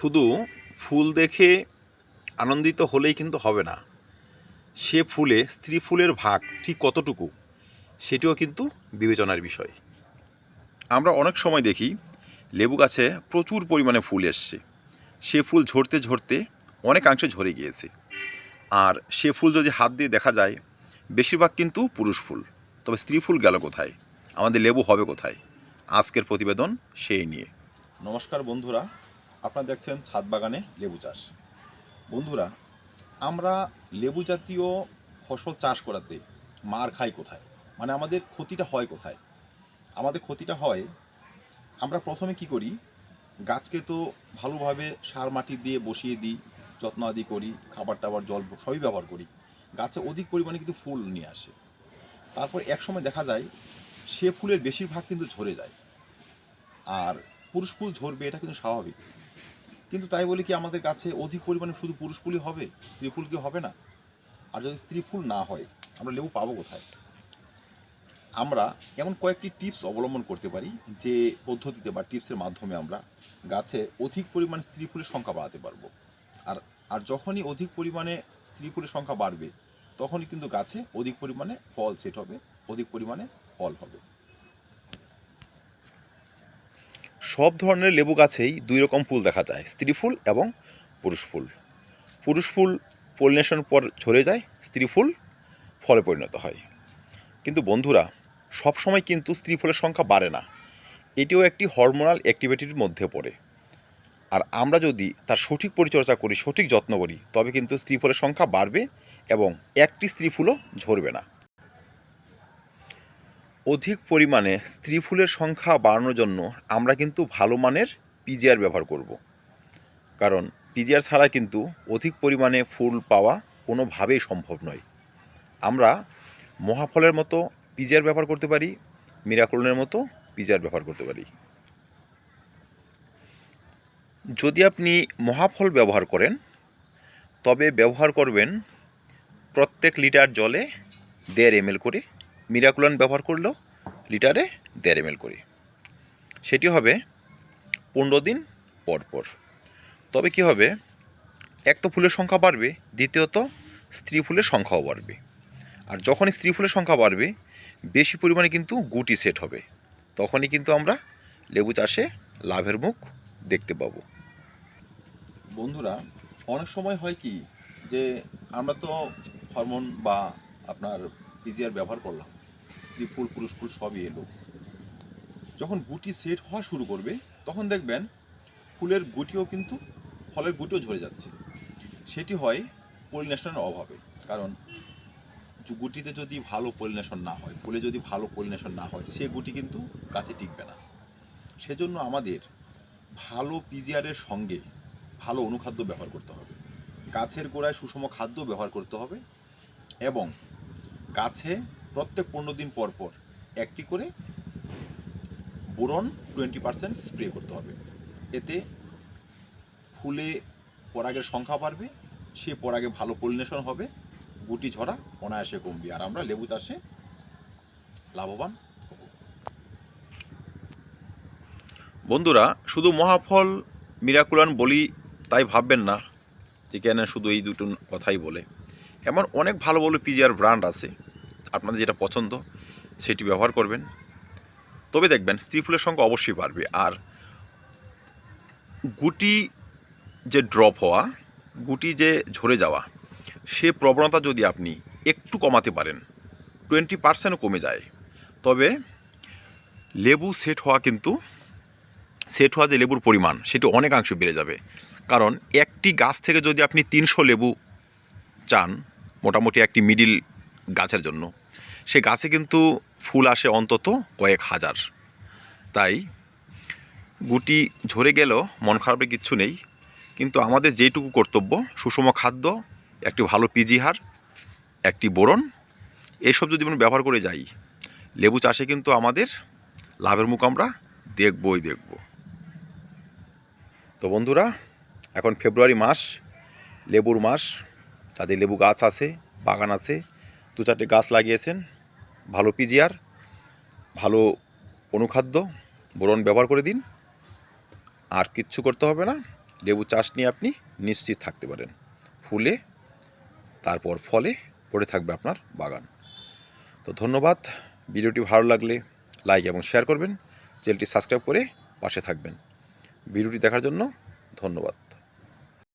শুধু ফুল দেখে আনন্দিত হলেই কিন্তু হবে না। সে ফুলে, স্ত্রী ফুলের ভাগ ঠিক কতটুকু, সেটিও কিন্তু বিবেচনার বিষয়। আমরা অনেক সময় দেখি, লেবু গাছে প্রচুর পরিমাণে ফুল এসছে। সে ফুল ঝরতে ঝরতে অনেকাংশে ঝরে গিয়েছে। আর সে ফুল যদি হাত দিয়ে দেখা যায়, বেশিরভাগ কিন্তু পুরুষ ফুল। তবে স্ত্রী ফুল গেল কোথায়? আমাদের লেবু হবে কোথায়? আজকের প্রতিবেদন সেই নিয়ে। নমস্কার বন্ধুরা আপনারা দেখছেন ছাদ বাগানে লেবু চাষ। বন্ধুরা, আমরা লেবু জাতীয় ফসল চাষ করাতে মার খাই কোথায়? মানে আমাদের ক্ষতিটা হয় কোথায়? আমাদের ক্ষতিটা হয়, আমরা প্রথমে কি করি? গাছকে তো ভালোভাবে সার মাটি দিয়ে বসিয়ে দিই, যত্ন আদি করি, খাবার টাবার, জল সবই ব্যবহার করি। গাছে অধিক পরিমাণে কিন্তু ফুল নিয়ে আসে। তারপর এক সময় দেখা যায়, সে ফুলের বেশিরভাগ কিন্তু ঝরে যায়। আর পুরুষ ফুল ঝরবে, এটা কিন্তু স্বাভাবিক। কিন্তু তাই বলে কি, আমাদের কাছে অধিক পরিমাণে শুধু পুরুষ ফুলই হবে, স্ত্রী ফুল কি হবে না? আর যদি স্ত্রী ফুল না হয়, আমরা লেবু পাবো কোথায়? আমরা এমন কয়েকটি টিপস অবলম্বন করতে পারি যে পদ্ধতিতে বা টিপসের মাধ্যমে আমরা গাছে অধিক পরিমাণ স্ত্রী ফুলের সংখ্যা বাড়াতে পারব। আর আর যখনই অধিক পরিমাণে স্ত্রী ফুলের সংখ্যা বাড়বে, তখনই কিন্তু গাছে অধিক পরিমাণে ফল সেট হবে, অধিক পরিমাণে ফল হবে। সব ধরনের লেবু গাছেই দুই রকম ফুল দেখা যায়, স্ত্রী ফুল এবং পুরুষ ফুল। পুরুষ ফুল পলিনেশন পর ঝরে যায়, স্ত্রী ফুল ফলে পরিণত হয়। কিন্তু বন্ধুরা সব সময় কিন্তু স্ত্রী ফুলের সংখ্যা বাড়ে না। এটিও একটি হরমোনাল অ্যাক্টিভিটির মধ্যে পড়ে। আর আমরা যদি তার সঠিক পরিচর্যা করি, সঠিক যত্ন করি, তবে কিন্তু স্ত্রী ফুলের সংখ্যা বাড়বে এবং একটি স্ত্রী ফুলও ঝরবে না। অধিক পরিমাণে স্ত্রী ফুলের সংখ্যা বাড়ানোর জন্য আমরা কিন্তু ভালো মানের পিজিআর ব্যবহার করব। কারণ পিজিআর ছাড়া কিন্তু অধিক পরিমাণে ফুল পাওয়া কোনোভাবেই সম্ভব নয় আমরা মহাফলের মতো পিজিআর ব্যবহার করতে পারি মিরাকলনের মতো পিজিআর ব্যবহার করতে পারি যদি আপনি মহাফল ব্যবহার করেন, তবে ব্যবহার করবেন প্রত্যেক লিটার জলে দেড় এম করে মিরাকুলান ব্যবহার করলেও লিটারে দেড় এম করে। সেটি হবে পনেরো দিন পর পর। তবে কি হবে? এক তো ফুলের সংখ্যা বাড়বে, দ্বিতীয়ত স্ত্রী ফুলের সংখ্যাও বাড়বে। আর যখনই স্ত্রী ফুলের সংখ্যা বাড়বে, বেশি পরিমাণে কিন্তু গুটি সেট হবে। তখনই কিন্তু আমরা লেবু চাষে লাভের মুখ দেখতে পাবো। বন্ধুরা, অনেক সময় হয় কি যে আমরা তো হরমোন বা আপনার পিজিআর ব্যবহার করলাম। স্ত্রী, ফুল, পুরুষ ফুল সবই এলো। যখন গুটি সেট হওয়া শুরু করবে, তখন দেখবেন ফুলের গুটিও কিন্তু, ফলের গুটিও ঝরে যাচ্ছে। সেটি হয় পলিনেশনের অভাবে। কারণ গুটিতে যদি ভালো পলিনেশন না হয়, ফুলে যদি ভালো পলিনেশন না হয়, সে গুটি কিন্তু গাছে টিকবে না। সেজন্য আমাদের ভালো পিজিআরের সঙ্গে ভালো অনুখাদ্য ব্যবহার করতে হবে। গাছের গোড়ায় সুষম খাদ্য ব্যবহার করতে হবে এবং গাছে প্রত্যেক পনেরো দিন পর পর একটি করে বোরন টোয়েন্টি পার্সেন্ট স্প্রে করতে হবে। এতে ফুলে পরাগের সংখ্যা বাড়বে, সে পরাগে ভালো পলিনেশন হবে, গুটি ঝরা অনায়াসে কমবে। আর আমরা লেবু চাষে লাভবান বন্ধুরা, শুধু মহাফল মিরাকুলান বলি তাই ভাববেন না যে কেন শুধু এই দুটো কথাই বলে। এমন অনেক ভালো ভালো পিজিআর ব্র্যান্ড আছে। আপনাদের যেটা পছন্দ, সেটি ব্যবহার করবেন। তবে দেখবেন, স্ত্রী ফুলের সংখ্যা অবশ্যই বাড়বে। আর গুটি যে ড্রপ হওয়া, গুটি যে ঝরে যাওয়া, সে প্রবণতা যদি আপনি একটু কমাতে পারেন টোয়েন্টি পার্সেন্টও কমে যায়। তবে লেবু সেট হওয়া কিন্তু সেট হওয়া যে লেবুর পরিমাণ, সেটি অনেকাংশে বেড়ে যাবে। কারণ একটি গাছ থেকে যদি আপনি তিনশো লেবু চান, মোটামুটি একটি মিডিল গাছের জন্য সে গাছে কিন্তু ফুল আসে অন্তত কয়েক হাজার। তাই গুটি ঝরে গেলেও মন খারাপের কিচ্ছু নেই। কিন্তু আমাদের যেইটুকু কর্তব্য, সুষম খাদ্য, একটি ভালো পিজি হার, একটি বোরন, এসব যদি আমরা ব্যবহার করে যাই, লেবু চাষে কিন্তু আমাদের লাভের মুখ আমরা দেখবই দেখব। তো বন্ধুরা, এখন ফেব্রুয়ারি মাস, লেবুর মাস, তাদের লেবু গাছ আছে, বাগান আছে দু চারটে গাছ লাগিয়েছেন। ভালো পিজিআর ভালো অনুখাদ্য, বোরন ব্যবহার করে দিন। আর কিচ্ছু করতে হবে না। লেবু চাষ নিয়ে আপনি নিশ্চিত থাকতে পারেন। ফুলে, তারপর ফলে পড়ে থাকবে আপনার বাগান। তো ধন্যবাদ। ভিডিওটি ভালো লাগলে লাইক এবং শেয়ার করবেন। চ্যানেলটি সাবস্ক্রাইব করে পাশে থাকবেন। ভিডিওটি দেখার জন্য ধন্যবাদ।